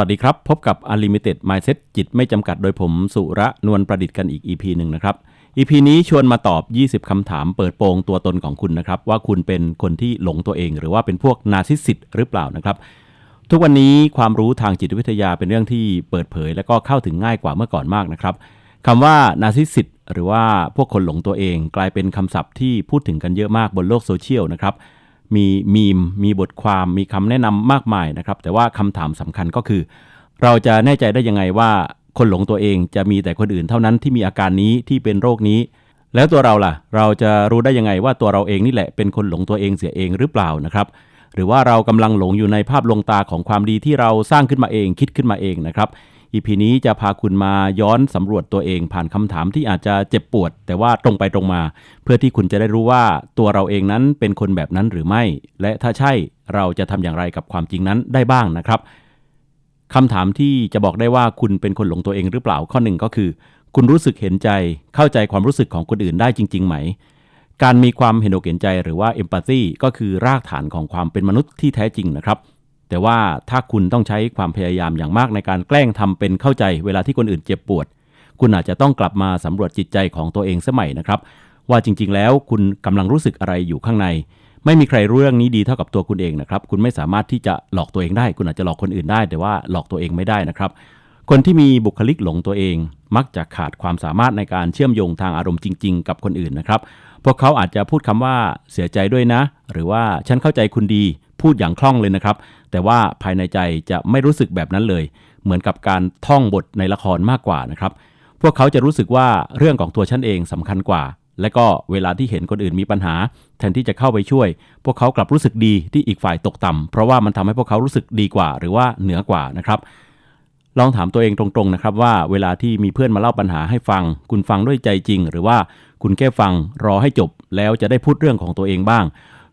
วัสดีครับ พบกับ Unlimited Mindset จิตไม่จำกัดโดยผมสุระนวลประดิษฐ์กันอีก EP หนึ่งนะครับ EP นี้ชวนมาตอบ 20 คำถามเปิดโปงตัวตนของคุณนะครับ ว่าคุณเป็นคนที่หลงตัวเอง หรือว่าเป็นพวกนาซิสซิตหรือเปล่านะครับ ทุกวันนี้ความรู้ทางจิตวิทยาเป็นเรื่องที่เปิดเผย และก็เข้าถึงง่ายกว่าเมื่อก่อนมากนะครับคำว่านาซิสซิตหรือว่าพวกคนหลงตัวเอง กลายเป็นคำศัพท์ที่พูดถึงกันเยอะมากบนโลกโซเชียลนะครับ มีมีม มีบทความมีคำแนะนำมากมายนะครับ แต่ว่าคำถามสำคัญก็คือ เราจะแน่ใจได้ยังไงว่า คนหลงตัวเองจะมีแต่คนอื่นเท่านั้นที่มีอาการนี้ที่เป็นโรคนี้ แล้วตัวเราล่ะ เราจะรู้ได้ยังไงว่าตัวเราเองนี่แหละเป็นคนหลงตัวเองเสียเองหรือเปล่านะครับหรือว่าเรากำลังหลงอยู่ในภาพลวงตาของความดีที่เราสร้างขึ้นมาเองคิดขึ้นมาเองนะครับ อีพีนี้จะพาคุณมาย้อนสำรวจตัวเองผ่านคำถามที่อาจจะเจ็บปวด แต่ว่าตรงไปตรงมา เพื่อที่คุณจะได้รู้ว่าตัวเราเองนั้นเป็นคนแบบนั้นหรือไม่ และถ้าใช่เราจะทำอย่างไรกับความจริงนั้นได้บ้างนะครับคำถามที่จะบอกได้ว่าคุณเป็นคนหลงตัวเองหรือเปล่าข้อหนึ่งก็คือ คุณรู้สึกเห็นใจเข้าใจความรู้สึกของคนอื่นได้จริง ๆ ไหม การมีความเห็นอกเห็นใจหรือว่าเอมพัตตีก็คือรากฐานของความเป็นมนุษย์ที่แท้จริงนะครับ แต่ว่าถ้าคุณต้องใช้ความพยายามอย่างมากในการแกล้งทำเป็นเข้าใจเวลาที่คนอื่นเจ็บปวด คุณอาจจะต้องกลับมาสำรวจจิตใจของตัวเองสมัยนะครับ ว่าจริง ๆ แล้วคุณกำลังรู้สึกอะไรอยู่ข้างใน ไม่มีใครรู้เรื่องนี้ดีเท่ากับตัวคุณเองนะครับ คุณไม่สามารถที่จะหลอกตัวเองได้ คุณอาจจะหลอกคนอื่นได้ แต่ว่าหลอกตัวเองไม่ได้นะครับ คนที่มีบุคลิกหลงตัวเอง มักจะขาดความสามารถในการเชื่อมโยงทางอารมณ์จริง ๆ กับคนอื่นนะครับ พวกเขาอาจจะพูดคำว่าเสียใจด้วยนะ หรือว่าฉันเข้าใจคุณดี พูดอย่างคล่องเลยนะครับ แต่ว่าภายในใจจะไม่รู้สึกแบบนั้นเลย เหมือนกับการท่องบทในละครมากกว่านะครับ พวกเขาจะรู้สึกว่าเรื่องของตัวฉันเองสำคัญกว่า และก็เวลาที่เห็นคนอื่นมีปัญหา แทนที่จะเข้าไปช่วย พวกเขากลับรู้สึกดีที่อีกฝ่ายตกต่ำเพราะว่ามันทำให้พวกเขารู้สึกดีกว่า หรือว่าเหนือกว่านะครับลองถามตัวเองตรงๆนะครับว่าเวลาที่มีเพื่อนมาเล่าปัญหาให้ฟัง คุณฟังด้วยใจจริง หรือว่าคุณแค่ฟังรอให้จบแล้วจะได้พูดเรื่องของตัวเองบ้าง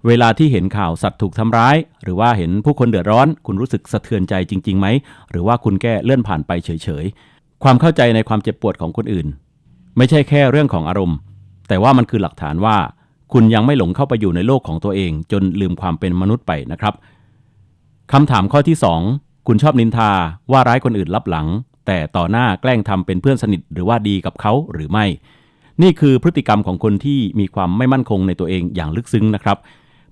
เวลาที่เห็นข่าวสัตว์ถูกทำร้าย หรือว่าเห็นผู้คนเดือดร้อน คุณรู้สึกสะเทือนใจจริงๆไหม หรือว่าคุณแค่เลื่อนผ่านไปเฉยๆ ความเข้าใจในความเจ็บปวดของคนอื่น ไม่ใช่แค่เรื่องของอารมณ์ แต่ว่ามันคือหลักฐานว่า คุณยังไม่หลงเข้าไปอยู่ในโลกของตัวเอง จนลืมความเป็นมนุษย์ไปนะครับคำถามข้อที่ 2 คุณชอบนินทาว่าร้ายคนอื่นลับหลัง แต่ต่อหน้าแกล้งทำเป็นเพื่อนสนิทหรือว่าดีกับเขาหรือไม่ นี่คือพฤติกรรมของคนที่มีความไม่มั่นคงในตัวเองอย่างลึกซึ้งนะครับ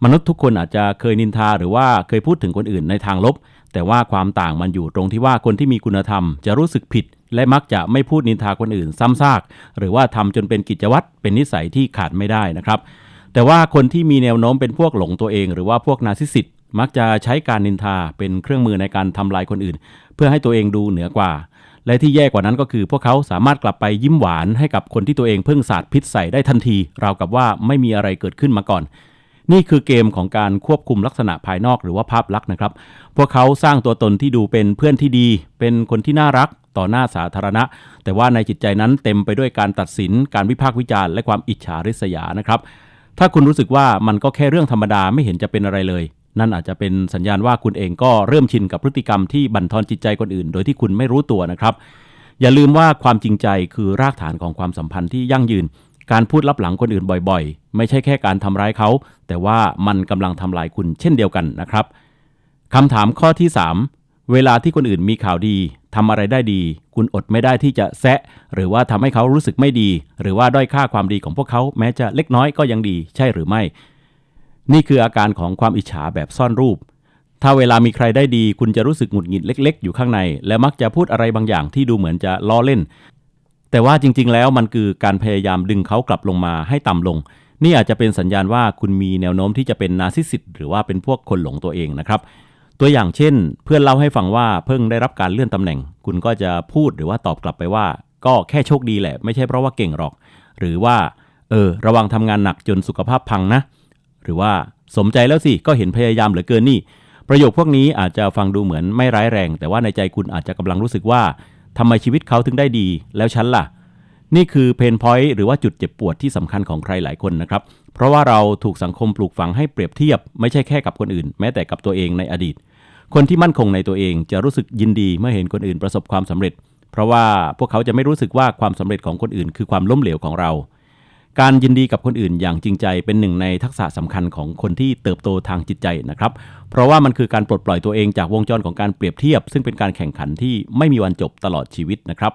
มนุษย์ทุกคนอาจจะเคยนินทาหรือว่าเคยพูดถึงคนอื่นในทางลบ แต่ว่าความต่างมันอยู่ตรงที่ว่าคนที่มีคุณธรรมจะรู้สึกผิด และมักจะไม่พูดนินทาคนอื่นซ้ำซาก หรือว่าทำจนเป็นกิจวัตรเป็นนิสัยที่ขาดไม่ได้นะครับ แต่ว่าคนที่มีแนวโน้มเป็นพวกหลงตัวเอง หรือว่าพวกนาซิสิตมักจะใช้การนินทาเป็นเครื่องมือในการทำลายคนอื่น เพื่อให้ตัวเองดูเหนือกว่า และที่แย่กว่านั้นก็คือ พวกเขาสามารถกลับไปยิ้มหวานให้กับคนที่ตัวเองเพิ่งสาดพิษใส่ได้ทันที ราวกับว่าไม่มีอะไรเกิดขึ้นมาก่อน นี่คือเกมของการควบคุมลักษณะภายนอกหรือว่าภาพลักษณ์นะครับ พวกเขาสร้างตัวตนที่ดูเป็นเพื่อนที่ดี เป็นคนที่น่ารักต่อหน้าสาธารณะ แต่ว่าในจิตใจนั้นเต็มไปด้วยการตัดสิน การวิพากษ์วิจารณ์ และความอิจฉาริษยานะครับ ถ้าคุณรู้สึกว่ามันก็แค่เรื่องธรรมดาไม่เห็นจะเป็นอะไรเลย นั่นอาจจะเป็นสัญญาณว่าคุณเองก็เริ่มชินกับพฤติกรรมที่บั่นทอนจิตใจคนอื่น โดยที่คุณไม่รู้ตัวนะครับ อย่าลืมว่าความจริงใจคือรากฐานของความสัมพันธ์ที่ยั่งยืน การพูดลับหลังคนอื่นบ่อยๆ ไม่ใช่แค่การทำร้ายเขา แต่ว่ามันกำลังทำลายคุณเช่นเดียวกันนะครับคำถามข้อที่ 3 เวลาที่คนอื่นมีข่าวดีทำอะไรได้ดี คุณอดไม่ได้ที่จะแซะ หรือว่าทำให้เขารู้สึกไม่ดี หรือว่าด้อยค่าความดีของพวกเขา แม้จะเล็กน้อยก็ยังดี ใช่หรือไม่ นี่คืออาการของความอิจฉาแบบซ่อนรูป ถ้าเวลามีใครได้ดี คุณจะรู้สึกหงุดหงิดเล็ก ๆ อยู่ข้างใน และมักจะพูดอะไรบางอย่างที่ดูเหมือนจะล้อเล่น แต่ว่าจริง ๆ แล้วมันคือการพยายามดึงเขากลับลงมาให้ต่ำลง นี่อาจจะเป็นสัญญาณว่าคุณมีแนวโน้มที่จะเป็นนาซิสิตหรือว่าเป็นพวกคนหลงตัวเองนะครับ ตัวอย่างเช่น เพื่อนเล่าให้ฟังว่าเพิ่งได้รับการเลื่อนตำแหน่ง คุณก็จะพูดหรือว่าตอบกลับไปว่า ก็แค่โชคดีแหละ ไม่ใช่เพราะว่าเก่งหรอก หรือว่า เออ ระวังทำงานหนักจนสุขภาพพังนะ หรือว่าสมใจแล้วสิก็เห็นพยายามเหลือเกินนี่ ประโยคพวกนี้อาจจะฟังดูเหมือนไม่ร้ายแรง แต่ว่าในใจคุณอาจจะกำลังรู้สึกว่า ทำไมชีวิตเขาถึงได้ดี แล้วฉันล่ะ นี่คือเพนพอยต์หรือว่าจุดเจ็บปวดที่สำคัญของใครหลายคนนะครับ เพราะว่าเราถูกสังคมปลูกฝังให้เปรียบเทียบ ไม่ใช่แค่กับคนอื่น แม้แต่กับตัวเองในอดีต คนที่มั่นคงในตัวเองจะรู้สึกยินดีเมื่อเห็นคนอื่นประสบความสำเร็จ เพราะว่าพวกเขาจะไม่รู้สึกว่าความสำเร็จของคนอื่น คือความล้มเหลวของเรา การยินดีกับคนอื่นอย่างจริงใจเป็นหนึ่งในทักษะสำคัญของคนที่เติบโตทางจิตใจนะครับ เพราะว่ามันคือการปลดปล่อยตัวเองจากวงจรของการเปรียบเทียบ ซึ่งเป็นการแข่งขันที่ไม่มีวันจบตลอดชีวิตนะครับ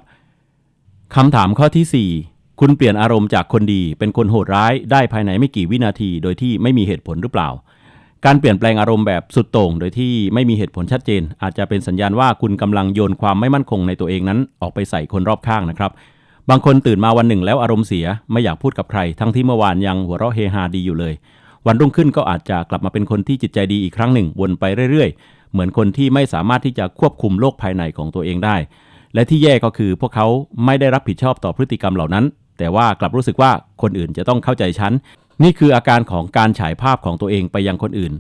คำถามข้อที่ 4 คุณเปลี่ยนอารมณ์จากคนดี เป็นคนโหดร้ายได้ภายในไม่กี่วินาที โดยที่ไม่มีเหตุผลหรือเปล่า การเปลี่ยนแปลงอารมณ์แบบสุดโต่ง โดยที่ไม่มีเหตุผลชัดเจน อาจจะเป็นสัญญาณว่าคุณกำลังโยนความไม่มั่นคงในตัวเองนั้น ออกไปใส่คนรอบข้างนะครับ บางคนตื่นมาวันหนึ่งแล้วอารมณ์เสียไม่อยากพูดกับใคร ทั้งที่เมื่อวานยังหัวเราะเฮฮาดีอยู่เลย วันรุ่งขึ้นก็อาจจะกลับมาเป็นคนที่จิตใจดีอีกครั้งหนึ่งวนไปเรื่อยๆ เหมือนคนที่ไม่สามารถที่จะควบคุมโลกภายในของตัวเองได้ และที่แย่ก็คือพวกเขาไม่ได้รับผิดชอบต่อพฤติกรรมเหล่านั้น แต่ว่ากลับรู้สึกว่าคนอื่นจะต้องเข้าใจฉันนี่คืออาการของการฉายภาพของตัวเองไปยังคนอื่น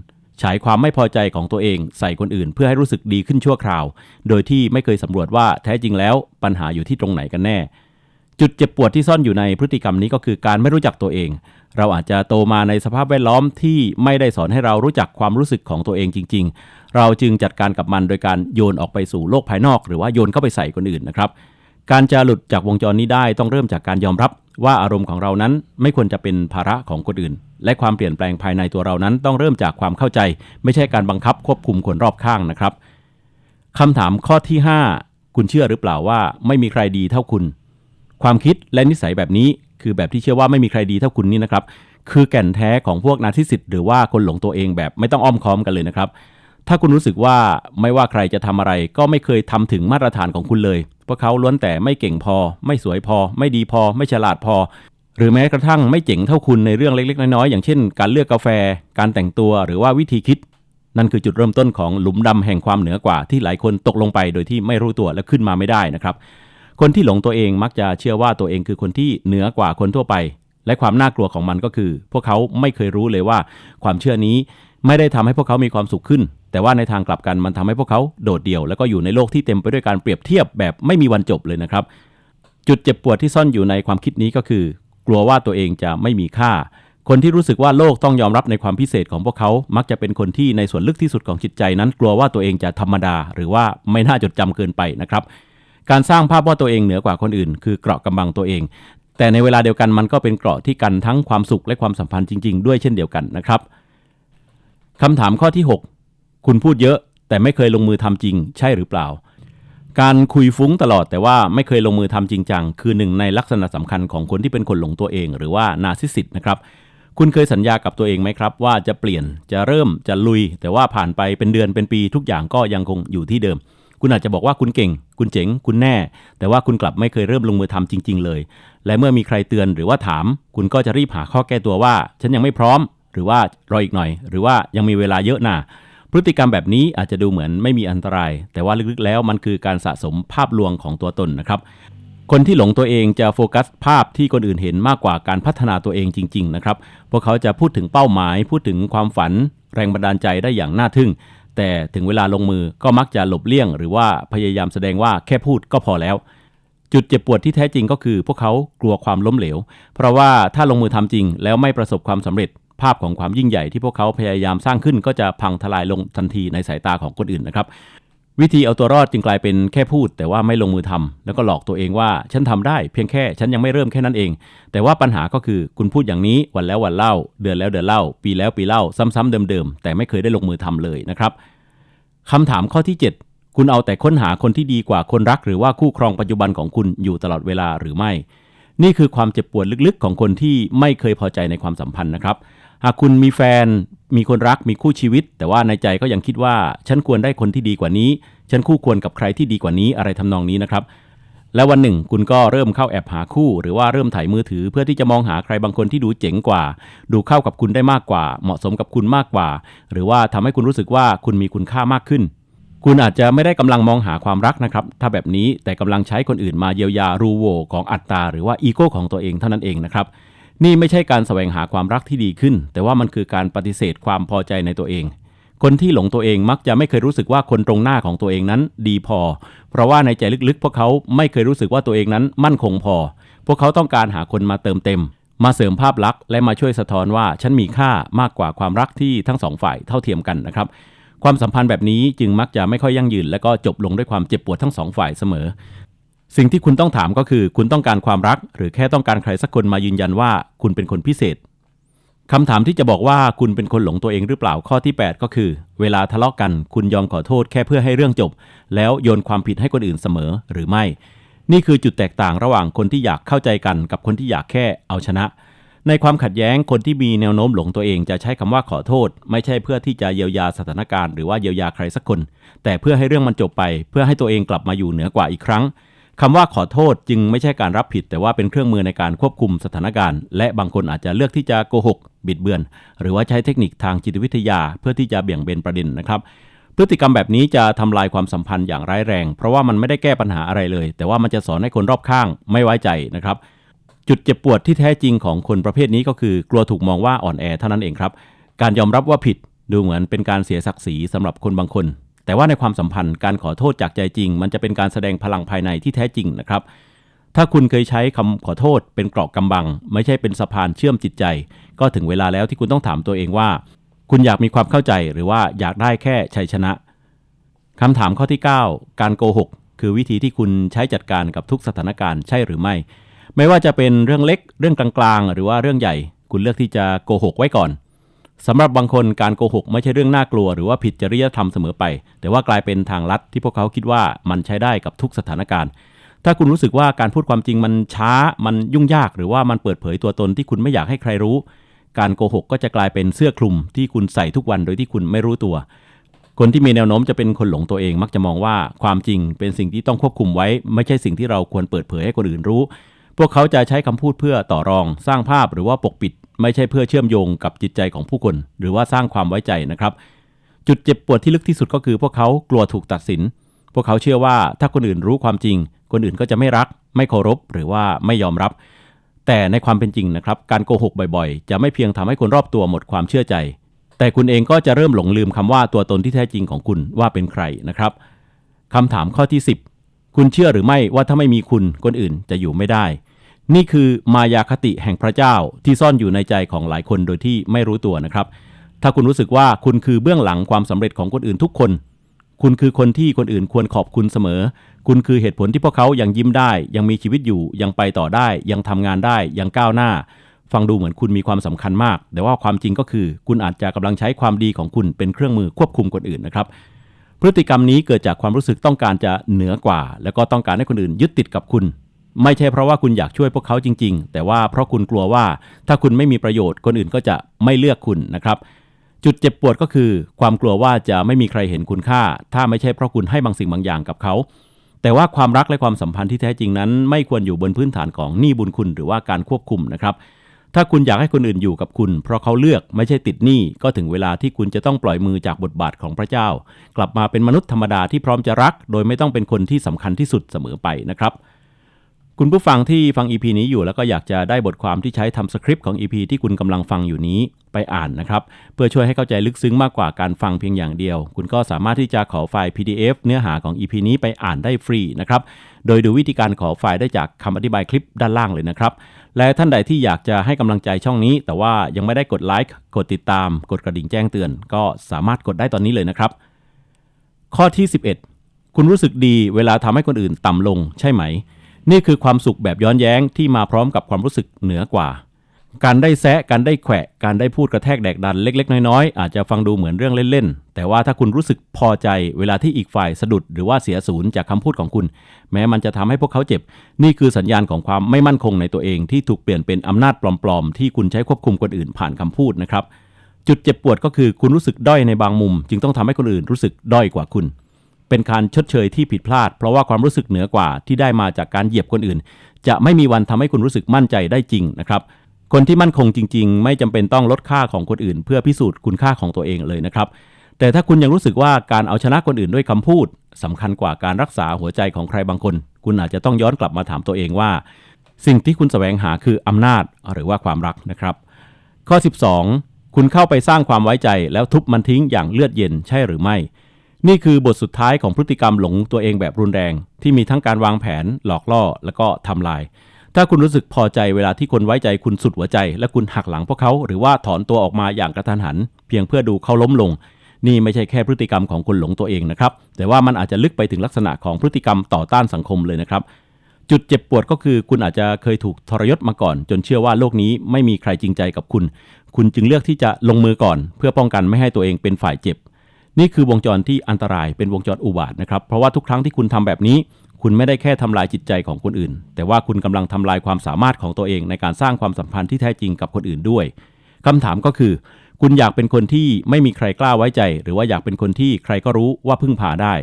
ฉายความไม่พอใจของตัวเองใส่คนอื่น เพื่อให้รู้สึกดีขึ้นชั่วคราว โดยที่ไม่เคยสำรวจว่าแท้จริงแล้วปัญหาอยู่ที่ตรงไหนกันแน่ จุดเจ็บปวดที่ซ่อนอยู่ในพฤติกรรมนี้ก็คือการไม่รู้จักตัวเอง เราอาจจะโตมาในสภาพแวดล้อมที่ไม่ได้สอนให้เรารู้จักความรู้สึกของตัวเองจริง ๆ เราจึงจัดการกับมันโดยการโยนออกไปสู่โลกภายนอก หรือว่าโยนเข้าไปใส่คนอื่นนะครับ การจะหลุดจากวงจรนี้ได้ต้องเริ่มจากการยอมรับ ว่าอารมณ์ของเรานั้นไม่ควรจะเป็นภาระของคนอื่น และความเปลี่ยนแปลงภายในตัวเรานั้นต้องเริ่มจากความเข้าใจ ไม่ใช่การบังคับควบคุมคนรอบข้างนะครับคำถามข้อที่ 5 คุณเชื่อหรือเปล่าว่าไม่มีใครดีเท่าคุณ ความคิดและนิสัยแบบนี้คือแบบที่เชื่อว่าไม่มีใครดีเท่าคุณนี่นะครับ คือแก่นแท้ของพวกนาร์ซิสซิสต์หรือว่าคนหลงตัวเองแบบไม่ต้องอ้อมค้อมกันเลยนะครับ ถ้าคุณรู้สึกว่าไม่ว่าใครจะทำอะไร ก็ไม่เคยทำถึงมาตรฐานของคุณเลย พวกเขาล้วนแต่ไม่เก่งพอ ไม่สวยพอ ไม่ดีพอ ไม่ฉลาดพอ หรือแม้กระทั่งไม่เจ๋งเท่าคุณในเรื่องเล็ก ๆ น้อยๆอย่างเช่น การเลือกกาแฟ การแต่งตัวหรือว่าวิธีคิด นั่นคือจุดเริ่มต้นของหลุมดำแห่งความเหนือกว่าที่หลายคนตกลงไปโดยที่ไม่รู้ตัวและขึ้นมาไม่ได้นะครับ คนที่หลงตัวเองมักจะเชื่อว่าตัวเองคือคนที่เหนือกว่าคนทั่วไป และความน่ากลัวของมันก็คือ พวกเขาไม่เคยรู้เลยว่า ความเชื่อนี้ไม่ได้ทำให้พวกเขามีความสุขขึ้น แต่ว่าในทางกลับกันมันทำให้พวกเขาโดดเดี่ยว แล้วก็อยู่ในโลกที่เต็มไปด้วยการเปรียบเทียบแบบไม่มีวันจบเลยนะครับ จุดเจ็บปวดที่ซ่อนอยู่ในความคิดนี้ก็คือ กลัวว่าตัวเองจะไม่มีค่า คนที่รู้สึกว่าโลกต้องยอมรับในความพิเศษของพวกเขา มักจะเป็นคนที่ในส่วนลึกที่สุดของจิตใจนั้น กลัวว่าตัวเองจะธรรมดา หรือว่าไม่น่าจดจำเกินไปนะครับ การสร้างภาพว่าตัวเองเหนือกว่าคนอื่น คือเกราะกำบังตัวเอง แต่ในเวลาเดียวกันมันก็เป็นเกราะที่กันทั้งความสุขและความสัมพันธ์จริง ๆ ด้วยเช่นเดียวกันนะครับคำถามข้อที่ 6 คุณพูดเยอะ แต่ไม่เคยลงมือทำจริง ใช่หรือเปล่า การคุยฟุ้งตลอดแต่ว่าไม่เคยลงมือทำจริงจังคือหนึ่งในลักษณะสำคัญของคนที่เป็นคนหลงตัวเอง หรือว่านาซิสิตนะครับคุณเคยสัญญากับตัวเองไหมครับ ว่าจะเปลี่ยนจะเริ่มจะลุย แต่ว่าผ่านไปเป็นเดือนเป็นปีทุกอย่างก็ยังคงอยู่ที่เดิม คุณอาจจะบอกว่าคุณเก่ง คุณเจ๋ง คุณแน่ แต่ว่าคุณกลับไม่เคยเริ่มลงมือทำจริง ๆ เลย และเมื่อมีใครเตือนหรือว่าถาม คุณก็จะรีบหาข้อแก้ตัวว่า ฉันยังไม่พร้อม หรือว่ารออีกหน่อย หรือว่ายังมีเวลาเยอะนะพฤติกรรมแบบนี้อาจจะดูเหมือนไม่มีอันตราย แต่ว่าลึกๆแล้วมันคือการสะสมภาพลวงของตัวตนนะครับ คนที่หลงตัวเองจะโฟกัสภาพที่คนอื่นเห็นมากกว่าการพัฒนาตัวเองจริง ๆ นะครับ พวกเขาจะพูดถึงเป้าหมาย พูดถึงความฝัน แรงบันดาลใจได้อย่างน่าทึ่ง แต่ถึงเวลาลงมือก็มักจะหลบเลี่ยง หรือว่าพยายามแสดงว่าแค่พูดก็พอแล้ว จุดเจ็บปวดที่แท้จริงก็คือ พวกเขากลัวความล้มเหลว เพราะว่าถ้าลงมือทำจริง แล้วไม่ประสบความสำเร็จ ภาพของความยิ่งใหญ่ที่พวกเขาพยายามสร้างขึ้นก็จะพังทลายลงทันทีในสายตาของคนอื่นนะครับ วิธีเอาตัวรอดจึงกลายเป็นแค่พูด แต่ว่าไม่ลงมือทำแล้วก็หลอกตัวเองว่าฉันทำได้ เพียงแค่ฉันยังไม่เริ่มแค่นั้นเอง แต่ว่าปัญหาก็คือคุณพูดอย่างนี้วันแล้ววันเล่า เดือนแล้วเดือนเล่า ปีแล้วปีเล่า ซ้ำๆเดิม ๆ แต่ไม่เคยได้ลงมือทำเลยนะครับคำถามข้อที่ 7 คุณเอาแต่ค้นหาคนที่ดีกว่าคนรัก หรือว่าคู่ครองปัจจุบันของคุณอยู่ตลอดเวลาหรือไม่ นี่คือความเจ็บปวดลึกๆ ของคนที่ไม่เคยพอใจในความสัมพันธ์นะครับ หากคุณมีแฟน มีคนรักมีคู่ชีวิต แต่ว่าในใจก็ยังคิดว่า ฉันควรได้คนที่ดีกว่านี้ ฉันคู่ควรกับใครที่ดีกว่านี้อะไรทำนองนี้นะครับ แล้ววันหนึ่งคุณก็เริ่มเข้าแอบหาคู่ หรือว่าเริ่มถ่ายมือถือ เพื่อที่จะมองหาใครบางคนที่ดูเจ๋งกว่า ดูเข้ากับคุณได้มากกว่า เหมาะสมกับคุณมากกว่า หรือว่าทำให้คุณรู้สึกว่าคุณมีคุณค่ามากขึ้นคุณอาจจะไม่ได้กำลังมองหาความรักนะครับ ถ้าแบบนี้แต่กำลังใช้คนอื่นมาเยียวยารูโวของอัตตา หรือว่าอีโก้ของตัวเองเท่านั้นเองนะครับ นี่ไม่ใช่การแสวงหาความรักที่ดีขึ้น แต่ว่ามันคือการปฏิเสธความพอใจในตัวเอง คนที่หลงตัวเองมักจะไม่เคยรู้สึกว่าคนตรงหน้าของตัวเองนั้นดีพอ เพราะว่าในใจลึกๆ พวกเขาไม่เคยรู้สึกว่าตัวเองนั้นมั่นคงพอ พวกเขาต้องการหาคนมาเติมเต็ม มาเสริมภาพลักษณ์และมาช่วยสะท้อนว่าฉันมีค่ามากกว่าความรักที่ทั้งสองฝ่ายเท่าเทียมกันนะครับความสัมพันธ์แบบนี้จึงมักจะไม่ค่อยยั่งยืน และก็จบลงด้วยความเจ็บปวดทั้งสองฝ่ายเสมอ สิ่งที่คุณต้องถามก็คือ คุณต้องการความรัก หรือแค่ต้องการใครสักคนมายืนยันว่าคุณเป็นคนพิเศษคำถามที่จะบอกว่าคุณเป็นคนหลงตัวเองหรือเปล่าข้อที่ 8 ก็คือ เวลาทะเลาะกัน คุณยอมขอโทษแค่เพื่อให้เรื่องจบ แล้วโยนความผิดให้คนอื่นเสมอหรือไม่ นี่คือจุดแตกต่างระหว่างคนที่อยากเข้าใจกันกับคนที่อยากแค่เอาชนะ ในความขัดแย้งคนที่มีแนวโน้มหลงตัวเองจะใช้คำว่าขอโทษ ไม่ใช่เพื่อที่จะเยียวยาสถานการณ์หรือว่าเยียวยาใครสักคน แต่เพื่อให้เรื่องมันจบไป เพื่อให้ตัวเองกลับมาอยู่เหนือกว่าอีกครั้ง คำว่าขอโทษจึงไม่ใช่การรับผิด แต่ว่าเป็นเครื่องมือในการควบคุมสถานการณ์ และบางคนอาจจะเลือกที่จะโกหก บิดเบือน หรือว่าใช้เทคนิคทางจิตวิทยา เพื่อที่จะเบี่ยงเบนประเด็นนะครับ พฤติกรรมแบบนี้จะทำลายความสัมพันธ์อย่างร้ายแรง เพราะว่ามันไม่ได้แก้ปัญหาอะไรเลย แต่ว่ามันจะสอนให้คนรอบข้างไม่ไว้ใจนะครับจุดเจ็บปวดที่แท้จริงของคนประเภทนี้ก็คือกลัวถูกมองว่าอ่อนแอเท่านั้นเองครับ การยอมรับว่าผิดดูเหมือนเป็นการเสียศักดิ์ศรีสำหรับคนบางคน แต่ว่าในความสัมพันธ์การขอโทษจากใจจริง มันจะเป็นการแสดงพลังภายในที่แท้จริงนะครับ ถ้าคุณเคยใช้คำขอโทษเป็นเกราะกำบัง ไม่ใช่เป็นสะพานเชื่อมจิตใจ ก็ถึงเวลาแล้วที่คุณต้องถามตัวเองว่า คุณอยากมีความเข้าใจหรือว่าอยากได้แค่ชัยชนะคำถามข้อที่ 9 การโกหกคือวิธีที่คุณใช้จัดการกับทุกสถานการณ์ใช่หรือไม่ ไม่ว่าจะเป็นเรื่องเล็ก เรื่องกลางๆ หรือว่าเรื่องใหญ่ คุณเลือกที่จะโกหกไว้ก่อน สำหรับบางคนการโกหกไม่ใช่เรื่องน่ากลัว หรือว่าผิดจริยธรรมเสมอไป แต่ว่ากลายเป็นทางลัดที่พวกเขาคิดว่ามันใช้ได้กับทุกสถานการณ์ ถ้าคุณรู้สึกว่าการพูดความจริงมันช้า มันยุ่งยาก หรือว่ามันเปิดเผยตัวตนที่คุณไม่อยากให้ใครรู้ การโกหกก็จะกลายเป็นเสื้อคลุมที่คุณใส่ทุกวันโดยที่คุณไม่รู้ตัว คนที่มีแนวโน้มจะเป็นคนหลงตัวเองมักจะมองว่าความจริงเป็นสิ่งที่ต้องควบคุมไว้ ไม่ใช่สิ่งที่เราควรเปิดเผยให้คนอื่นรู้ พวกเขาจะใช้คำพูดเพื่อต่อรองสร้างภาพหรือว่าปกปิด ไม่ใช่เพื่อเชื่อมโยงกับจิตใจของผู้คน หรือว่าสร้างความไว้ใจนะครับ จุดเจ็บปวดที่ลึกที่สุดก็คือพวกเขากลัวถูกตัดสิน พวกเขาเชื่อว่าถ้าคนอื่นรู้ความจริง คนอื่นก็จะไม่รัก ไม่เคารพ หรือว่าไม่ยอมรับ แต่ในความเป็นจริงนะครับ การโกหกบ่อยๆ จะไม่เพียงทำให้คนรอบตัวหมดความเชื่อใจ แต่คุณเองก็จะเริ่มหลงลืมคำว่าตัวตนที่แท้จริงของคุณว่าเป็นใครนะครับคำถามข้อที่ 10 คุณเชื่อหรือไม่ว่าถ้าไม่มีคุณคนอื่นจะอยู่ไม่ได้ นี่คือมายาคติแห่งพระเจ้าที่ซ่อนอยู่ในใจของหลายคนโดยที่ไม่รู้ตัวนะครับ ถ้าคุณรู้สึกว่าคุณคือเบื้องหลังความสำเร็จของคนอื่นทุกคน คุณคือคนที่คนอื่นควรขอบคุณเสมอ คุณคือเหตุผลที่พวกเขายังยิ้มได้ ยังมีชีวิตอยู่ ยังไปต่อได้ ยังทำงานได้ ยังก้าวหน้า ฟังดูเหมือนคุณมีความสำคัญมาก แต่ว่าความจริงก็คือ คุณอาจจะกำลังใช้ความดีของคุณเป็นเครื่องมือควบคุมคนอื่นนะครับพฤติกรรมนี้เกิดจากความรู้สึกต้องการจะเหนือกว่า แล้วก็ต้องการให้คนอื่นยึดติดกับคุณ ไม่ใช่เพราะว่าคุณอยากช่วยพวกเขาจริง ๆ แต่ว่าเพราะคุณกลัวว่าถ้าคุณไม่มีประโยชน์คนอื่นก็จะไม่เลือกคุณนะครับจุดเจ็บปวดก็คือ ความกลัวว่าจะไม่มีใครเห็นคุณค่า ถ้าไม่ใช่เพราะคุณให้บางสิ่งบางอย่างกับเขา แต่ว่าความรักและความสัมพันธ์ที่แท้จริงนั้น ไม่ควรอยู่บนพื้นฐานของหนี้บุญคุณหรือว่าการควบคุมนะครับ ถ้าคุณอยากให้คนอื่นอยู่กับคุณ เพราะเขาเลือกไม่ใช่ติดหนี้ก็ถึงเวลาที่คุณจะต้องปล่อยมือจากบทบาทของพระเจ้า กลับมาเป็นมนุษย์ธรรมดาที่พร้อมจะรัก โดยไม่ต้องเป็นคนที่สำคัญที่สุดเสมอไปนะครับ คุณผู้ฟังที่ฟัง EP นี้อยู่แล้วก็อยากจะได้บทความที่ใช้ทำสคริปต์ของ EP ที่คุณกำลังฟังอยู่นี้ไปอ่านนะครับ เพื่อช่วยให้เข้าใจลึกซึ้งมากกว่าการฟังเพียงอย่างเดียว คุณก็สามารถที่จะขอไฟล์ PDF เนื้อหาของ EP นี้ไปอ่านได้ฟรีนะครับ โดยดูวิธีการขอไฟล์ได้จากคำอธิบายคลิปด้านล่างเลยนะครับ และท่านใดที่อยากจะให้กำลังใจช่องนี้ แต่ว่ายังไม่ได้กดไลค์กดติดตาม กดกระดิ่งแจ้งเตือน ก็สามารถกดได้ตอนนี้เลยนะครับ ข้อที่ 11 คุณรู้สึกดีเวลาทำให้คนอื่นต่ำลงใช่ไหม นี่คือความสุขแบบย้อนแย้งที่มาพร้อมกับความรู้สึกเหนือกว่า การได้แซะการได้แขวะ การได้พูดกระแทกแดกดันเล็ก ๆ น้อยๆอาจจะฟังดูเหมือนเรื่องเล่นๆ แต่ว่าถ้าคุณรู้สึกพอใจเวลาที่อีกฝ่ายสะดุดหรือว่าเสียศูนย์จากคำพูดของคุณ แม้มันจะทำให้พวกเขาเจ็บ นี่คือสัญญาณของความไม่มั่นคงในตัวเองที่ถูกเปลี่ยนเป็นอำนาจปลอมๆ ที่คุณใช้ควบคุมคนอื่นผ่านคำพูดนะครับจุดเจ็บปวดก็คือคุณรู้สึกด้อยในบางมุม จึงต้องทำให้คนอื่นรู้สึกด้อยกว่าคุณ เป็นการชดเชยที่ผิดพลาด เพราะว่าความรู้สึกเหนือกว่าที่ได้มาจากการเหยียบคนอื่น จะไม่มีวันทำให้คุณรู้สึกมั่นใจได้จริงนะครับ คนที่มั่นคงจริง ๆ ไม่จำเป็นต้องลดค่าของคนอื่น เพื่อพิสูจน์คุณค่าของตัวเองเลยนะครับแต่ถ้าคุณยังรู้สึกว่าการเอาชนะคนอื่นด้วยคำพูดสำคัญกว่าการรักษาหัวใจของใครบางคน คุณอาจจะต้องย้อนกลับมาถามตัวเองว่า สิ่งที่คุณแสวงหาคืออำนาจหรือว่าความรักนะครับ ข้อ 12 คุณเข้าไปสร้างความไว้ใจแล้วทุบมันทิ้งอย่างเลือดเย็นใช่หรือไม่ นี่คือบทสุดท้ายของพฤติกรรมหลงตัวเองแบบรุนแรง ที่มีทั้งการวางแผน หลอกล่อ แล้วก็ทำลาย ถ้าคุณรู้สึกพอใจเวลาที่คนไว้ใจคุณสุดหัวใจ และคุณหักหลังพวกเขา หรือว่าถอนตัวออกมาอย่างกระทันหัน เพียงเพื่อดูเขาล้มลง นี่ไม่ใช่แค่พฤติกรรมของคนหลงตัวเองนะครับ แต่ว่ามันอาจจะลึกไปถึงลักษณะของพฤติกรรมต่อต้านสังคมเลยนะครับ จุดเจ็บปวดก็คือ คุณอาจจะเคยถูกทรยศมาก่อน จนเชื่อว่าโลกนี้ไม่มีใครจริงใจกับคุณ คุณจึงเลือกที่จะลงมือก่อน เพื่อป้องกันไม่ให้ตัวเองเป็นฝ่ายเจ็บ นี่คือวงจรที่อันตรายเป็นวงจรอุบาทนะครับ เพราะว่าทุกครั้งที่คุณทำแบบนี้ คุณไม่ได้แค่ทำลายจิตใจของคนอื่น แต่ว่าคุณกำลังทำลายความสามารถของตัวเอง ในการสร้างความสัมพันธ์ที่แท้จริงกับคนอื่นด้วยคำถามก็คือ คุณอยากเป็นคนที่ไม่มีใครกล้าไว้ใจ หรือว่าอยากเป็นคนที่ใครก็รู้ว่าพึ่งพาได้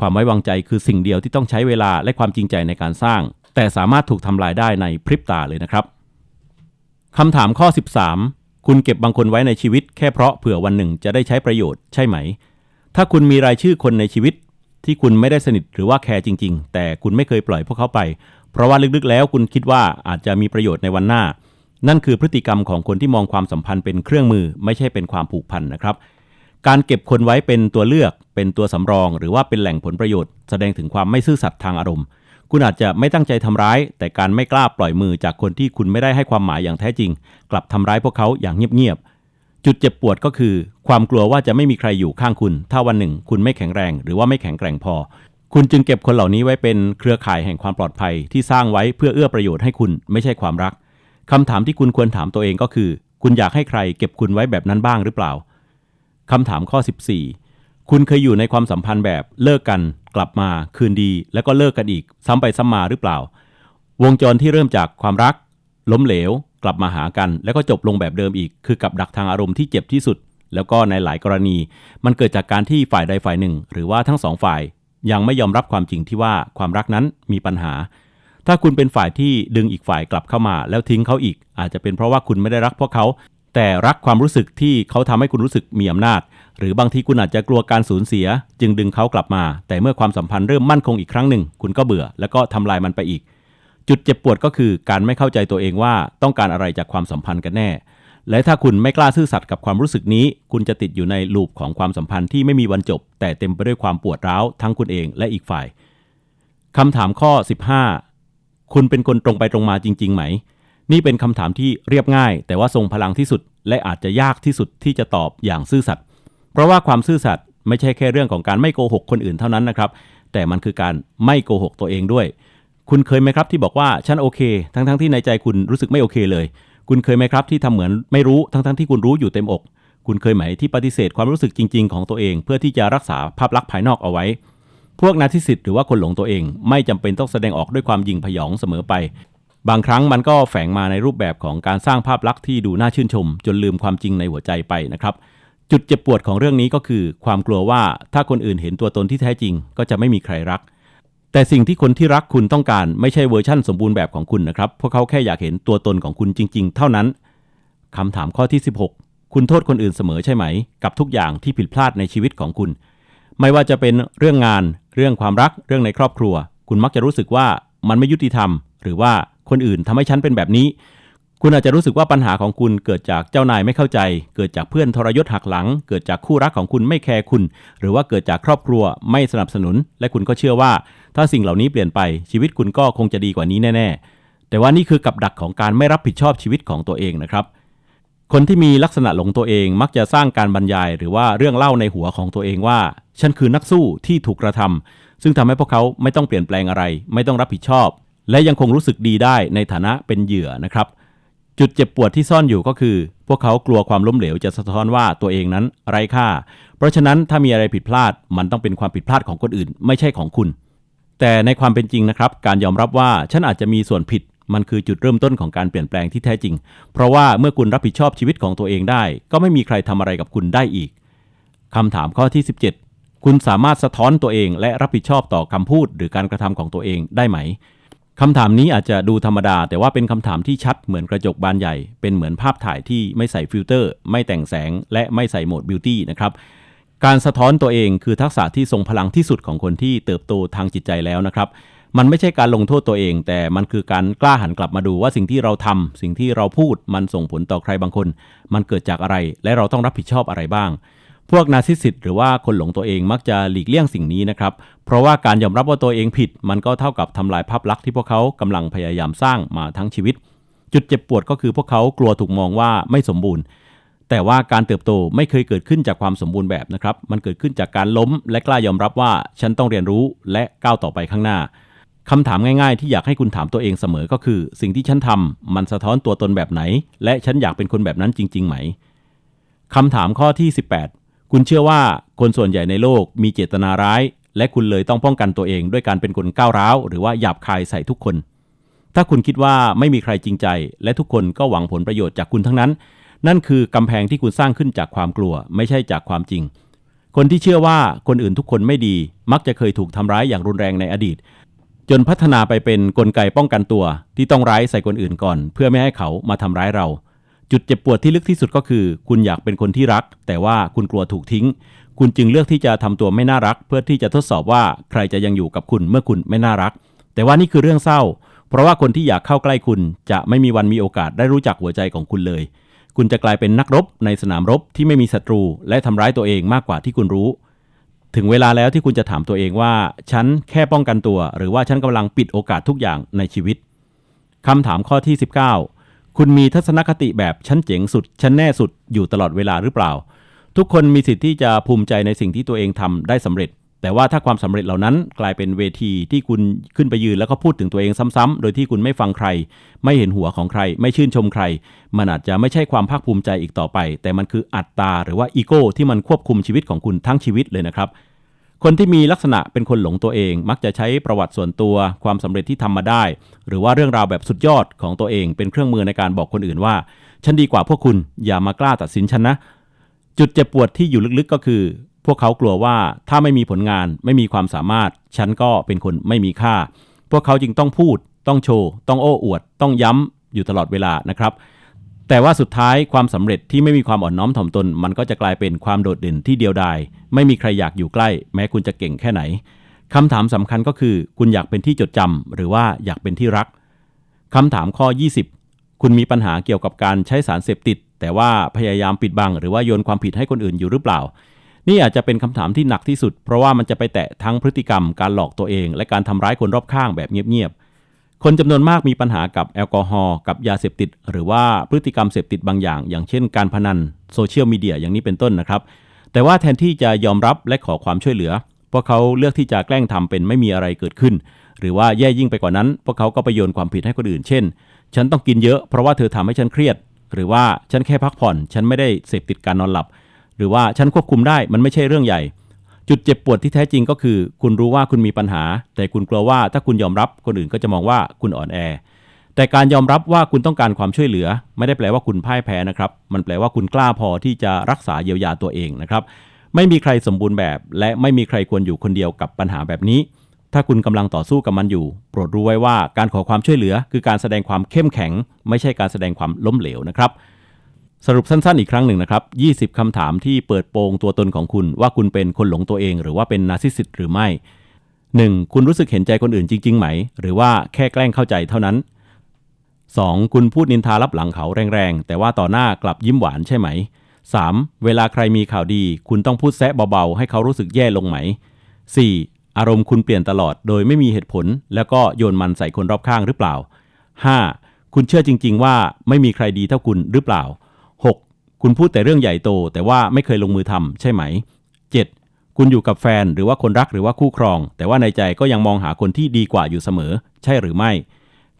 ความไว้วางใจคือสิ่งเดียวที่ต้องใช้เวลาและความจริงใจในการสร้าง แต่สามารถถูกทำลายได้ในพริบตาเลยนะครับคำถามข้อ 13 คุณเก็บบางคนไว้ในชีวิตแค่เพราะเผื่อวันหนึ่งจะได้ใช้ประโยชน์ใช่ไหม ถ้าคุณมีรายชื่อคนในชีวิต ที่คุณไม่ได้สนิทหรือว่าแคร์จริง ๆ แต่คุณไม่เคยปล่อยพวกเขาไป เพราะว่าลึกๆแล้วคุณคิดว่าอาจจะมีประโยชน์ในวันหน้า นั่นคือพฤติกรรมของคนที่มองความสัมพันธ์เป็นเครื่องมือไม่ใช่เป็นความผูกพันนะครับ การเก็บคนไว้เป็นตัวเลือก เป็นตัวสำรอง หรือว่าเป็นแหล่งผลประโยชน์ แสดงถึงความไม่ซื่อสัตย์ทางอารมณ์ คุณอาจจะไม่ตั้งใจทำร้าย แต่การไม่กล้าปล่อยมือจากคนที่คุณไม่ได้ให้ความหมายอย่างแท้จริง กลับทำร้ายพวกเขาอย่างเงียบๆจุดเจ็บปวดก็คือ ความกลัวว่าจะไม่มีใครอยู่ข้างคุณ ถ้าวันหนึ่ง คุณไม่แข็งแรง หรือว่าไม่แข็งแกร่งพอ คุณจึงเก็บคนเหล่านี้ไว้เป็นเครือข่ายแห่งความปลอดภัยที่สร้างไว้เพื่อเอื้อประโยชน์ให้คุณไม่ใช่ความรักคำถามที่คุณควรถามตัวเองก็คือ คุณอยากให้ใครเก็บคุณไว้แบบนั้นบ้างหรือเปล่าคำถามข้อ 14 คุณเคยอยู่ในความสัมพันธ์แบบเลิกกันกลับมาคืนดี แล้วก็เลิกกันอีก ซ้ำไปซ้ำมาหรือเปล่า วงจรที่เริ่มจากความรัก ล้มเหลว กลับมาหากัน แล้วก็จบลงแบบเดิมอีก คือกับดักทางอารมณ์ที่เจ็บที่สุด แล้วก็ในหลายกรณี มันเกิดจากการที่ฝ่ายใดฝ่ายหนึ่ง หรือว่าทั้งสองฝ่าย ยังไม่ยอมรับความจริงที่ว่าความรักนั้นมีปัญหา ถ้าคุณเป็นฝ่ายที่ดึงอีกฝ่ายกลับเข้ามา แล้วทิ้งเขาอีก อาจจะเป็นเพราะว่าคุณไม่ได้รักพวกเขา แต่รักความรู้สึกที่เขาทำให้คุณรู้สึกมีอำนาจ หรือบางทีคุณอาจจะกลัวการสูญเสีย จึงดึงเขากลับมา แต่เมื่อความสัมพันธ์เริ่มมั่นคงอีกครั้งหนึ่ง คุณก็เบื่อ แล้วก็ทำลายมันไปอีก จุดเจ็บปวดก็คือการไม่เข้าใจตัวเองว่าต้องการอะไรจากความสัมพันธ์กันแน่ และถ้าคุณไม่กล้าซื่อสัตย์กับความรู้สึกนี้ คุณจะติดอยู่ในลูปของความสัมพันธ์ที่ไม่มีวันจบ แต่เต็มไปด้วยความปวดร้าวทั้งคุณเองและอีกฝ่ายคำถามข้อ 15 คุณเป็นคนตรงไปตรงมาจริง ๆ ไหม นี่เป็นคำถามที่เรียบง่าย แต่ว่าทรงพลังที่สุด และอาจจะยากที่สุดที่จะตอบอย่างซื่อสัตย์เพราะว่าความซื่อสัตย์ไม่ใช่แค่เรื่องของการไม่โกหกคนอื่นเท่านั้นนะครับ แต่มันคือการไม่โกหกตัวเองด้วย คุณเคยไหมครับที่บอกว่าฉันโอเค ทั้งๆทที่ในใจคุณรู้สึกไม่โอเคเลย คุณเคยไหมครับที่ทำเหมือนไม่รู้ทั้งๆที่คุณรู้อยู่เต็มอก คุณเคยไหมที่ปฏิเสธความรู้สึกจริง ๆ ของตัวเอง เพื่อที่จะรักษาภาพลักษณ์ภายนอกเอาไว้ พวกนาร์ซิสซิสต์หรือว่าคนหลงตัวเอง ไม่จำเป็นต้องแสดงออกด้วยความยิงพยองเสมอไป บางครั้งมันก็แฝงมาในรูปแบบของการสร้างภาพลักษณ์ที่ดูน่าชื่นชม จนลืมความจริงในหัวใจไปนะครับ จุดเจ็บปวดของเรื่องนี้ก็คือ ความกลัวว่าถ้าคนอื่นเห็นตัวตนที่แท้จริง ก็จะไม่มีใครรัก แต่สิ่งที่คนที่รักคุณต้องการไม่ใช่เวอร์ชั่นสมบูรณ์แบบของคุณนะครับ พวกเขาแค่อยากเห็นตัวตนของคุณจริง ๆ เท่านั้นคำถามข้อที่ 16 คุณโทษคนอื่นเสมอใช่ไหม กับทุกอย่างที่ผิดพลาดในชีวิตของคุณ ไม่ว่าจะเป็นเรื่องงาน เรื่องความรัก เรื่องในครอบครัว คุณมักจะรู้สึกว่ามันไม่ยุติธรรม หรือว่า คนอื่นทำให้ฉันเป็นแบบนี้ คุณอาจจะรู้สึกว่าปัญหาของคุณเกิดจากเจ้านายไม่เข้าใจ เกิดจากเพื่อนทรยศหักหลัง เกิดจากคู่รักของคุณไม่แคร์คุณ หรือว่าเกิดจากครอบครัวไม่สนับสนุน และคุณก็เชื่อว่า ถ้าสิ่งเหล่านี้เปลี่ยนไปชีวิตคุณก็คงจะดีกว่านี้แน่ๆ แต่ว่านี่คือกับดักของการไม่รับผิดชอบชีวิตของตัวเองนะครับคนที่มีลักษณะหลงตัวเองมักจะสร้างการบรรยาย หรือว่าเรื่องเล่าในหัวของตัวเองว่า ฉันคือนักสู้ที่ถูกกระทำซึ่งทำให้พวกเขาไม่ต้องเปลี่ยนแปลงอะไร ไม่ต้องรับผิดชอบ และยังคงรู้สึกดีได้ในฐานะเป็นเหยื่อนะครับ จุดเจ็บปวดที่ซ่อนอยู่ก็คือ พวกเขากลัวความล้มเหลวจะสะท้อนว่าตัวเองนั้นไร้ค่า เพราะฉะนั้นถ้ามีอะไรผิดพลาด มันต้องเป็นความผิดพลาดของคนอื่น ไม่ใช่ของคุณ แต่ในความเป็นจริงนะครับ การยอมรับว่าฉันอาจจะมีส่วนผิดมันคือจุดเริ่มต้นของการเปลี่ยนแปลงที่แท้จริง เพราะว่าเมื่อคุณรับผิดชอบชีวิตของตัวเองได้ ก็ไม่มีใครทำอะไรกับคุณได้อีกคำถามข้อที่ 17 คุณสามารถสะท้อนตัวเองและรับผิดชอบต่อคำพูดหรือการกระทำของตัวเองได้ไหม คำถามนี้อาจจะดูธรรมดา แต่ว่าเป็นคำถามที่ชัดเหมือนกระจกบานใหญ่ เป็นเหมือนภาพถ่ายที่ไม่ใส่ฟิลเตอร์ ไม่แต่งแสง และไม่ใส่โหมดบิวตี้นะครับ การสะท้อนตัวเองคือทักษะที่ทรงพลังที่สุดของคนที่เติบโตทางจิตใจแล้วนะครับ มันไม่ใช่การลงโทษตัวเอง แต่มันคือการกล้าหันกลับมาดูว่าสิ่งที่เราทำสิ่งที่เราพูดมันส่งผลต่อใครบางคน มันเกิดจากอะไร และเราต้องรับผิดชอบอะไรบ้าง พวกนาซิสิตหรือว่าคนหลงตัวเองมักจะหลีกเลี่ยงสิ่งนี้นะครับ เพราะว่าการยอมรับว่าตัวเองผิด มันก็เท่ากับทำลายภาพลักษณ์ที่พวกเขากำลังพยายามสร้างมาทั้งชีวิต จุดเจ็บปวดก็คือพวกเขากลัวถูกมองว่าไม่สมบูรณ์ แต่ว่าการเติบโตไม่เคยเกิดขึ้นจากความสมบูรณ์แบบนะครับ มันเกิดขึ้นจากการล้ม และกล้ายอมรับว่าฉันต้องเรียนรู้และก้าวต่อไปข้างหน้าคำถามง่ายๆ ที่อยากให้คุณถามตัวเองเสมอก็คือ สิ่งที่ฉันทำมันสะท้อนตัวตนแบบไหน และฉันอยากเป็นคนแบบนั้นจริง ๆ ไหมคำถามข้อที่ 18 คุณเชื่อว่าคนส่วนใหญ่ในโลกมีเจตนาร้าย และคุณเลยต้องป้องกันตัวเอง ด้วยการเป็นคนก้าวร้าว หรือว่าหยาบคายใส่ทุกคน ถ้าคุณคิดว่าไม่มีใครจริงใจ และทุกคนก็หวังผลประโยชน์จากคุณทั้งนั้น นั่นคือกำแพงที่คุณสร้างขึ้นจากความกลัว ไม่ใช่จากความจริง คนที่เชื่อว่าคนอื่นทุกคนไม่ดี มักจะเคยถูกทำร้ายอย่างรุนแรงในอดีต จนพัฒนาไปเป็นนกลไกป้องกันตัว ที่ต้องร้ายใส่คนอื่นก่อน เพื่อไม่ให้เขามาทำร้ายเรา จุดเจ็บปวดที่ลึกที่สุดก็คือ คุณอยากเป็นคนที่รัก แต่ว่าคุณกลัวถูกทิ้ง คุณจึงเลือกที่จะทำตัวไม่น่ารัก เพื่อที่จะทดสอบว่าใครจะยังอยู่กับคุณเมื่อคุณไม่น่ารัก แต่ว่านี่คือเรื่องเศร้า เพราะว่าคนที่อยากเข้าใกล้คุณ จะไม่มีวันมีโอกาสได้รู้จักหัวใจของคุณเลย คุณจะกลายเป็นนักรบในสนามรบที่ไม่มีศัตรู และทำร้ายตัวเองมากกว่าที่คุณรู้ ถึงเวลาแล้วที่คุณจะถามตัวเองว่า ฉันแค่ป้องกันตัว หรือว่าฉันกำลังปิดโอกาสทุกอย่างในชีวิตคำถามข้อที่ 19 คุณมีทัศนคติแบบฉันเจ๋งสุดฉันแน่สุดอยู่ตลอดเวลาหรือเปล่า ทุกคนมีสิทธิ์ที่จะภูมิใจในสิ่งที่ตัวเองทำได้สำเร็จ แต่ว่าถ้าความสำเร็จเหล่านั้นกลายเป็นเวทีที่คุณขึ้นไปยืนแล้วก็พูดถึงตัวเองซ้ำๆโดยที่คุณไม่ฟังใคร ไม่เห็นหัวของใคร ไม่ชื่นชมใคร มันอาจจะไม่ใช่ความภาคภูมิใจอีกต่อไป แต่มันคืออัตตาหรือว่าอีโก้ที่มันควบคุมชีวิตของคุณทั้งชีวิตเลยนะครับ คนที่มีลักษณะเป็นคนหลงตัวเอง มักจะใช้ประวัติส่วนตัวความสำเร็จที่ทำมาได้ หรือว่าเรื่องราวแบบสุดยอดของตัวเองเป็นเครื่องมือในการบอกคนอื่นว่า ฉันดีกว่าพวกคุณอย่ามากล้าตัดสินฉันนะ จุดเจ็บปวดที่อยู่ลึกๆก็คือ พวกเขากลัวว่าถ้าไม่มีผลงานไม่มีความสามารถ ฉันก็เป็นคนไม่มีค่า พวกเขาจึงต้องพูด ต้องโชว์ ต้องโอ้อวด ต้องย้ำอยู่ตลอดเวลานะครับ แต่ว่าสุดท้ายความสำเร็จที่ไม่มีความอ่อนน้อมถ่อมตน มันก็จะกลายเป็นความโดดเด่นที่เดียวดาย ไม่มีใครอยากอยู่ใกล้ แม้คุณจะเก่งแค่ไหนคำถามสำคัญก็คือ คุณอยากเป็นที่จดจำหรือว่าอยากเป็นที่รักคำถามข้อ 20 คุณมีปัญหาเกี่ยวกับการใช้สารเสพติด แต่ว่าพยายามปิดบัง หรือว่าโยนความผิดให้คนอื่นอยู่หรือเปล่า นี่อาจจะเป็นคำถามที่หนักที่สุด เพราะว่ามันจะไปแตะทั้งพฤติกรรม การหลอกตัวเอง และการทำร้ายคนรอบข้างแบบเงียบๆ คนจำนวนมากมีปัญหากับแอลกอฮอล์กับยาเสพติด หรือว่าพฤติกรรมเสพติดบางอย่าง อย่างเช่นการพนันโซเชียลมีเดียอย่างนี้เป็นต้นนะครับ แต่ว่าแทนที่จะยอมรับและขอความช่วยเหลือ พวกเขาเลือกที่จะแกล้งทำเป็นไม่มีอะไรเกิดขึ้น หรือว่าแย่ยิ่งไปกว่านั้น พวกเขาก็ไปโยนความผิดให้คนอื่น เช่น ฉันต้องกินเยอะเพราะว่าเธอทำให้ฉันเครียด หรือว่าฉันแค่พักผ่อน ฉันไม่ได้เสพติดการนอนหลับ หรือว่าฉันควบคุมได้มันไม่ใช่เรื่องใหญ่ จุดเจ็บปวดที่แท้จริงก็คือ คุณรู้ว่าคุณมีปัญหา แต่คุณกลัวว่าถ้าคุณยอมรับคนอื่นก็จะมองว่าคุณอ่อนแอ แต่การยอมรับว่าคุณต้องการความช่วยเหลือ ไม่ได้แปลว่าคุณพ่ายแพ้นะครับ มันแปลว่าคุณกล้าพอที่จะรักษาเยียวยาตัวเองนะครับ ไม่มีใครสมบูรณ์แบบ และไม่มีใครควรอยู่คนเดียวกับปัญหาแบบนี้ ถ้าคุณกำลังต่อสู้กับมันอยู่ โปรดรู้ไว้ว่าการขอความช่วยเหลือ คือการแสดงความเข้มแข็ง ไม่ใช่การแสดงความล้มเหลวนะครับ สรุปสั้นๆอีกครั้งหนึ่งนะครับ 20 คำถามที่เปิดโปงตัวตนของคุณ ว่าคุณเป็นคนหลงตัวเอง หรือว่าเป็นนาร์ซิสซิสหรือไม่ 1. คุณรู้สึกเห็นใจคนอื่นจริง ๆ ไหม หรือว่าแค่แกล้งเข้าใจเท่านั้น 2. คุณพูดนินทารับหลังเขาแรงๆ แต่ว่าต่อหน้ากลับยิ้มหวานใช่ไหม 3. เวลาใครมีข่าวดี คุณต้องพูดแซะเบาๆ ให้เขารู้สึกแย่ลงไหม 4. อารมณ์คุณเปลี่ยนตลอดโดยไม่มีเหตุผล แล้วก็โยนมันใส่คนรอบข้างหรือเปล่า 5. คุณเชื่อจริง ๆ ว่าไม่มีใครดีเท่าคุณหรือเปล่า คุณพูดแต่เรื่องใหญ่โต แต่ว่าไม่เคยลงมือทำใช่ไหม 7. คุณอยู่กับแฟนหรือว่าคนรักหรือว่าคู่ครอง แต่ว่าในใจก็ยังมองหาคนที่ดีกว่าอยู่เสมอ ใช่หรือไม่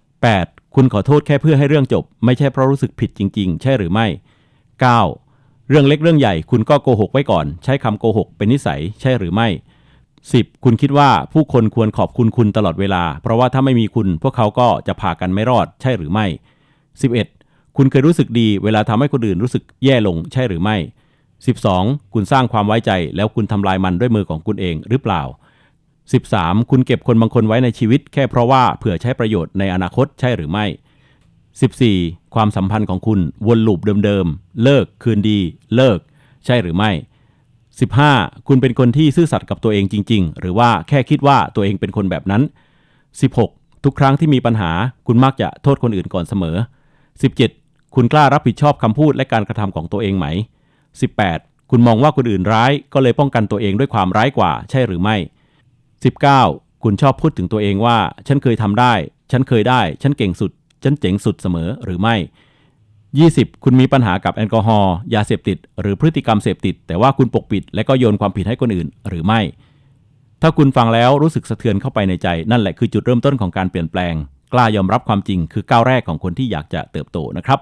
8. คุณขอโทษแค่เพื่อให้เรื่องจบ ไม่ใช่เพราะรู้สึกผิดจริง ๆ ใช่หรือไม่ 9. เรื่องเล็กเรื่องใหญ่ คุณก็โกหกไว้ก่อน ใช้คำโกหกเป็นนิสัย ใช่หรือไม่ 10. คุณคิดว่าผู้คนควรขอบคุณคุณตลอดเวลา เพราะว่าถ้าไม่มีคุณ พวกเขาก็จะพากันไม่รอด ใช่หรือไม่ 11. คุณเคยรู้สึกดี เวลาทำให้คนอื่นรู้สึกแย่ลงใช่หรือไม่ 12. คุณสร้างความไว้ใจ แล้วคุณทำลายมันด้วยมือของคุณเองหรือเปล่า 13. คุณเก็บคนบางคนไว้ในชีวิต แค่เพราะว่าเผื่อใช้ประโยชน์ในอนาคตใช่หรือไม่ 14. ความสัมพันธ์ของคุณวนลูปเดิมๆ เลิกคืนดี เลิก ใช่หรือไม่ 15. คุณเป็นคนที่ซื่อสัตย์กับตัวเองจริง ๆ หรือว่าแค่คิดว่าตัวเองเป็นคนแบบนั้น 16. ทุกครั้งที่มีปัญหา คุณมักจะโทษคนอื่นก่อนเสมอ 17. คุณกล้ารับผิดชอบคำพูดและการกระทำของตัวเองไหม 18. คุณมองว่าคนอื่นร้าย ก็เลยป้องกันตัวเองด้วยความร้ายกว่า ใช่หรือไม่ 19. คุณชอบพูดถึงตัวเองว่า ฉันเคยทำได้ ฉันเคยได้ ฉันเก่งสุด ฉันเจ๋งสุดเสมอหรือไม่ 20. คุณมีปัญหากับแอลกอฮอล์ยาเสพติด หรือพฤติกรรมเสพติด แต่ว่าคุณปกปิด และก็โยนความผิดให้คนอื่นหรือไม่ ถ้าคุณฟังแล้วรู้สึกสะเทือนเข้าไปในใจ นั่นแหละคือจุดเริ่มต้นของการเปลี่ยนแปลง กล้ายอมรับความจริงคือก้าวแรกของคนที่อยากจะเติบโตนะครับ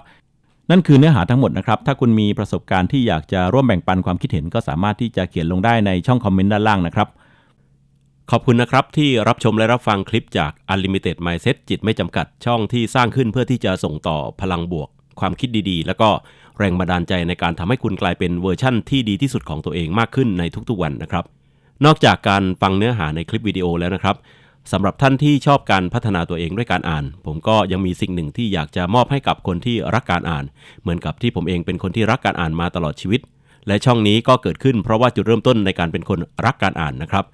นั่นคือเนื้อหาทั้งหมดนะครับ ถ้าคุณมีประสบการณ์ที่อยากจะร่วมแบ่งปันความคิดเห็นก็สามารถที่จะเขียนลงได้ในช่องคอมเมนต์ด้านล่างนะครับ ขอบคุณนะครับที่รับชมและรับฟังคลิปจาก Unlimited Mindset จิตไม่จำกัดช่องที่สร้างขึ้นเพื่อที่จะส่งต่อพลังบวก ความคิดดีๆ แล้วก็แรงบันดาลใจในการทำให้คุณกลายเป็นเวอร์ชั่นที่ดีที่สุดของตัวเองมากขึ้นในทุกๆวันนะครับ นอกจากการฟังเนื้อหาในคลิปวิดีโอแล้วนะครับ สำหรับท่านที่ชอบการพัฒนาตัวเองด้วยการอ่าน ผมก็ยังมีสิ่งหนึ่งที่อยากจะมอบให้กับคนที่รักการอ่าน เหมือนกับที่ผมเองเป็นคนที่รักการอ่านมาตลอดชีวิต และช่องนี้ก็เกิดขึ้นเพราะว่าจุดเริ่มต้นในการเป็นคนรักการอ่านนะครับ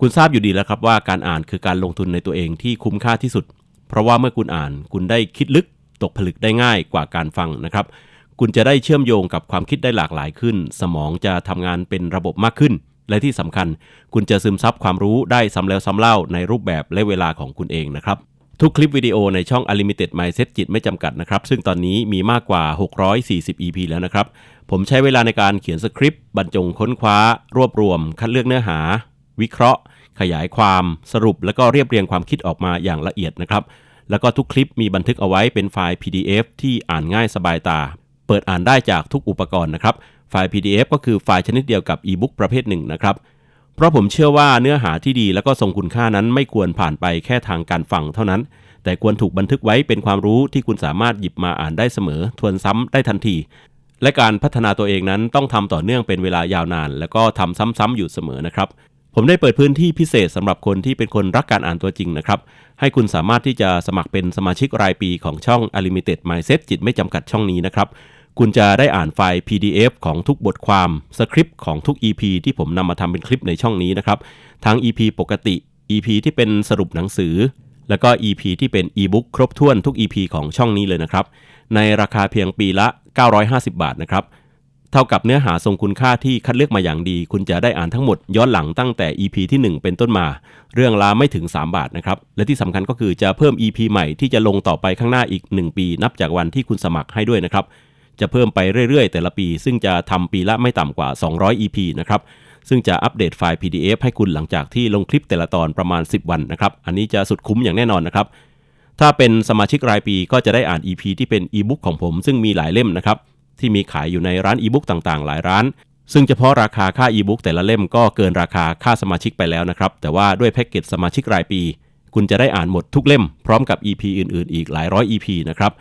คุณทราบอยู่ดีแล้วครับว่าการอ่านคือการลงทุนในตัวเองที่คุ้มค่าที่สุด เพราะว่าเมื่อคุณอ่านคุณได้คิดลึกตกผลึกได้ง่ายกว่าการฟังนะครับ คุณจะได้เชื่อมโยงกับความคิดได้หลากหลายขึ้น สมองจะทำงานเป็นระบบมากขึ้น และที่สำคัญ คุณจะซึมซับความรู้ได้ซ้ำแล้วซ้ำเล่าในรูปแบบและเวลาของคุณเองนะครับทุกคลิปวิดีโอในช่อง Unlimited Mindset จิตไม่จำกัดนะครับ ซึ่งตอนนี้มีมากกว่า 640 EP แล้วนะครับ ผมใช้เวลาในการเขียนสคริปต์ บรรจงค้นคว้า รวบรวม คัดเลือกเนื้อหา วิเคราะห์ ขยายความ สรุป แล้วก็เรียบเรียงความคิดออกมาอย่างละเอียดนะครับ แล้วก็ทุกคลิปมีบันทึกเอาไว้เป็นไฟล์ PDF ที่อ่านง่ายสบายตา เปิดอ่านได้จากทุกอุปกรณ์นะครับ ไฟล์ PDF ก็คือไฟล์ชนิดเดียวกับอีบุ๊กประเภทหนึ่งนะครับ เพราะผมเชื่อว่าเนื้อหาที่ดีแล้วก็ทรงคุณค่านั้นไม่ควรผ่านไปแค่ทางการฟังเท่านั้น แต่ควรถูกบันทึกไว้เป็นความรู้ที่คุณสามารถหยิบมาอ่านได้เสมอ ทวนซ้ำได้ทันที และการพัฒนาตัวเองนั้นต้องทำต่อเนื่องเป็นเวลายาวนาน แล้วก็ทำซ้ำๆอยู่เสมอนะครับผมได้เปิดพื้นที่พิเศษสำหรับคนที่เป็นคนรักการอ่านตัวจริงนะครับ ให้คุณสามารถที่จะสมัครเป็นสมาชิกรายปีของช่อง Unlimited Mindset จิตไม่จำกัดช่องนี้นะครับ คุณจะได้อ่านไฟล์ PDF ของทุกบทความ สคริปต์ของทุก EP ที่ผมนำมาทำเป็นคลิปในช่องนี้นะครับ ทั้ง EP ปกติ EP ที่เป็นสรุปหนังสือ แล้วก็ EP ที่เป็น e-book ครบถ้วนทุก EP ของช่องนี้เลยนะครับ ในราคาเพียงปีละ 950 บาทนะครับ เท่ากับเนื้อหาทรงคุณค่าที่คัดเลือกมาอย่างดี คุณจะได้อ่านทั้งหมดย้อนหลังตั้งแต่ EP ที่ 1 เป็นต้นมา เรื่องราไม่ถึง 3 บาทนะครับ และที่สำคัญก็คือจะเพิ่ม EP ใหม่ที่จะลงต่อไปข้างหน้าอีก 1 ปี นับจากวันที่คุณสมัครให้ด้วยนะครับ จะเพิ่มไปเรื่อยๆ แต่ละปี ซึ่งจะทำปีละไม่ต่ำกว่า 200 EP นะครับซึ่งจะอัปเดตไฟล์ PDF ให้คุณหลังจากที่ลงคลิปแต่ละตอนประมาณ 10 วันนะครับ อันนี้จะสุดคุ้มอย่างแน่นอนนะครับ ถ้าเป็นสมาชิกรายปีก็จะได้อ่าน EP ที่เป็นอีบุ๊กของผม ซึ่งมีหลายเล่มนะครับ ที่มีขายอยู่ในร้านอีบุ๊กต่างๆ หลายร้าน ซึ่งเฉพาะราคาค่าอีบุ๊กแต่ละเล่มก็เกินราคาค่าสมาชิกไปแล้วนะครับ แต่ว่าด้วยแพ็กเกจสมาชิกรายปี คุณจะได้อ่านหมดทุกเล่มพร้อมกับ EP อื่น ๆ อีกหลายร้อย EP นะครับ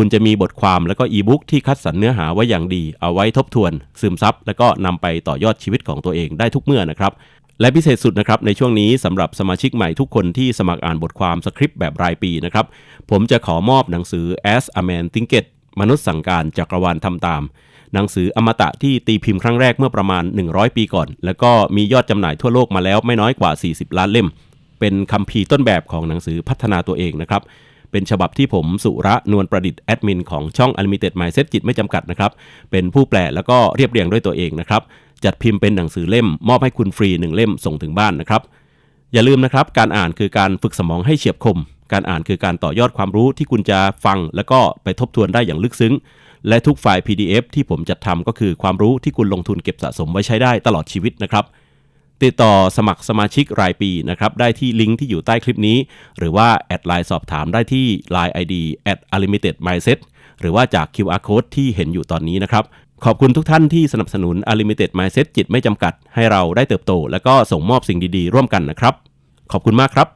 คุณจะมีบทความแล้วก็อีบุ๊กที่คัดสรรเนื้อหาไว้อย่างดี เอาไว้ทบทวน ซึมซับ แล้วก็นำไปต่อยอดชีวิตของตัวเองได้ทุกเมื่อนะครับ และพิเศษสุดนะครับในช่วงนี้สำหรับสมาชิกใหม่ทุกคนที่สมัครอ่านบทความสคริปต์แบบรายปีนะครับ ผมจะขอมอบหนังสือ As a Man t h i n k e t มนุษย์สั่งการจักรวาลทำตาม หนังสืออมตะที่ตีพิมพ์ครั้งแรกเมื่อประมาณ 100 ปีก่อน แล้วก็มียอดจำหน่ายทั่วโลกมาแล้วไม่น้อยกว่า 40 ล้านเล่ม เป็นคัมภีร์ต้นแบบของหนังสือพัฒนาตัวเองนะครับ เป็นฉบับที่ผมสุระนวลประดิษฐ์แอดมินของช่อง Unlimited Mindset จิตไม่จำกัดนะครับ เป็นผู้แปลแล้วก็เรียบเรียงด้วยตัวเองนะครับ จัดพิมพ์เป็นหนังสือเล่ม มอบให้คุณฟรีหนึ่งเล่มส่งถึงบ้านนะครับ อย่าลืมนะครับ การอ่านคือการฝึกสมองให้เฉียบคม การอ่านคือการต่อยอดความรู้ที่คุณจะฟัง แล้วก็ไปทบทวนได้อย่างลึกซึ้ง และทุกไฟล์ PDF ที่ผมจัดทำก็คือความรู้ที่คุณลงทุนเก็บสะสมไว้ใช้ได้ตลอดชีวิตนะครับ ติดต่อสมัครสมาชิกรายปีนะครับได้ที่ลิงก์ที่อยู่ใต้คลิปนี้ หรือว่าแอดไลน์สอบถามได้ที่ Line ID at unlimited mindset หรือว่าจาก QR code ที่เห็นอยู่ตอนนี้นะครับ ขอบคุณทุกท่านที่สนับสนุน Unlimited Mindset จิตไม่จำกัด ให้เราได้เติบโต และก็ส่งมอบสิ่งดีๆ ร่วมกันนะครับ ขอบคุณมากครับ